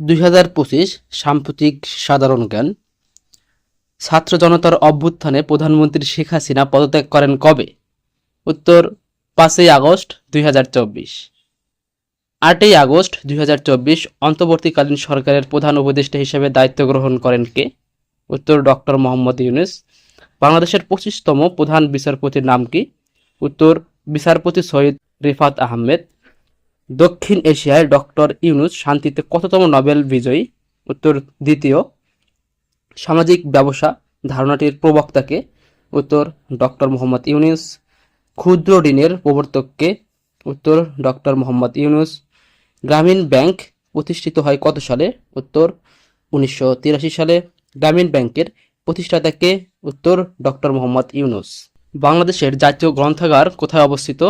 দুই হাজার পঁচিশ সাম্প্রতিক সাধারণ জ্ঞান। ছাত্র জনতার অভ্যুত্থানে প্রধানমন্ত্রী শেখ হাসিনা পদত্যাগ করেন কবে? উত্তর, পাঁচই আগস্ট দুই হাজার চব্বিশ। আটই আগস্ট দুই হাজার চব্বিশ অন্তর্বর্তীকালীন সরকারের প্রধান উপদেষ্টা হিসেবে দায়িত্ব গ্রহণ করেন কে? উত্তর, ডক্টর মোহাম্মদ ইউনুস। বাংলাদেশের পঁচিশতম প্রধান বিচারপতির নাম কি? উত্তর, বিচারপতি সৈয়দ রিফাত আহমেদ। দক্ষিণ এশিয়ায় ডক্টর ইউনুস শান্তিতে কততম নোবেল বিজয়ী? উত্তর দ্বিতীয়, সামাজিক ব্যবসা ধারণাটির প্রবক্তাকে। উত্তর, ডক্টর মোহাম্মদ ইউনুস। ক্ষুদ্র ঋণের প্রবর্তককে। উত্তর, ডক্টর মোহাম্মদ ইউনুস। গ্রামীণ ব্যাংক প্রতিষ্ঠিত হয় কত সালে? উত্তর, উনিশশো তিরাশি সালে। গ্রামীণ ব্যাংকের প্রতিষ্ঠাতাকে উত্তর, ডক্টর মোহাম্মদ ইউনুস। বাংলাদেশের জাতীয় গ্রন্থাগার কোথায় অবস্থিত?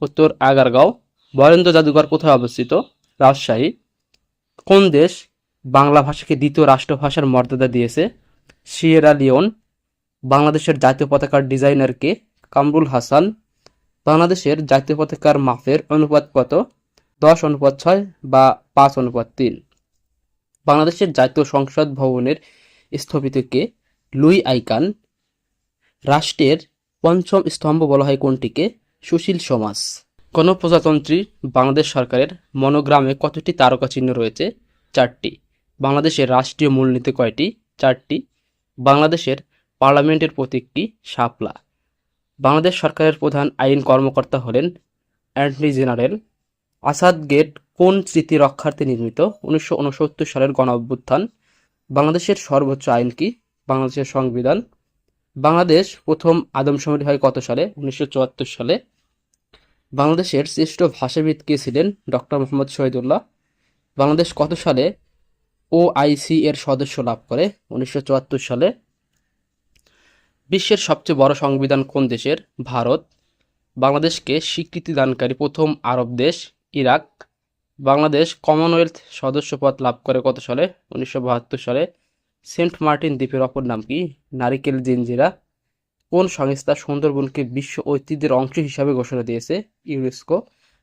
উত্তর, আগারগাঁও। বরেন্দ্র জাদুঘর কোথায় অবস্থিত? রাজশাহী। কোন দেশ বাংলা ভাষাকে দ্বিতীয় রাষ্ট্রভাষার মর্যাদা দিয়েছে? Sierra Leone. বাংলাদেশের জাতীয় পতাকার ডিজাইনার কে? কামরুল হাসান। বাংলাদেশের জাতীয় পতাকার মাফের অনুপাত কত? দশ অনুপাত ছয় বা পাঁচ অনুপাত তিন। বাংলাদেশের জাতীয় সংসদ ভবনের স্থপতিকে লুই আইকান। রাষ্ট্রের পঞ্চম স্তম্ভ বলা হয় কোনটিকে? সুশীল সমাজ। গণপ্রজাতন্ত্রী বাংলাদেশ সরকারের মনোগ্রামে কতটি তারকা চিহ্ন রয়েছে? চারটি। বাংলাদেশের রাষ্ট্রীয় মূলনীতি কয়টি? চারটি। বাংলাদেশের পার্লামেন্টের প্রতীকটি শাপলা। বাংলাদেশ সরকারের প্রধান আইন কর্মকর্তা হলেন অ্যাটর্নি জেনারেল। আসাদ গেট কোন স্মৃতি রক্ষার্থে নির্মিত? উনিশশো উনসত্তর সালের গণ অভ্যুত্থান। বাংলাদেশের সর্বোচ্চ আইন কি? বাংলাদেশের সংবিধান। বাংলাদেশ প্রথম আদমশুমারি হয় কত সালে? উনিশশো চুয়াত্তর সালে। বাংলাদেশের শ্রেষ্ঠ ভাষাবিদ কে ছিলেন ডক্টর মোহাম্মদ শহীদুল্লাহ। বাংলাদেশ কত সালে ওআইসি এর সদস্য লাভ করে? উনিশশো চুয়াত্তর সালে। বিশ্বের সবচেয়ে বড় সংবিধান কোন দেশের? ভারত। বাংলাদেশকে স্বীকৃতি দানকারী প্রথম আরব দেশ ইরাক। বাংলাদেশ কমনওয়েলথ সদস্যপদ লাভ করে কত সালে? উনিশশো বাহাত্তর সালে। সেন্ট মার্টিন দ্বীপের অপর নাম কি? নারিকেল জিঞ্জিরা। কোন সংস্থা সুন্দরবনকে বিশ্ব ঐতিহ্যের অংশ হিসাবে ঘোষণা দিয়েছে? ইউনেস্কো।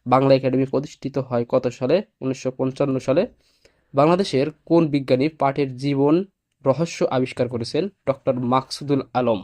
বাংলা একাডেমি প্রতিষ্ঠিত হয় কত সালে? উনিশশো পঞ্চান্ন সালে। বাংলাদেশের কোন বিজ্ঞানী পাটের জীবন রহস্য আবিষ্কার করেছেন? ডক্টর মাকসুদুল আলম।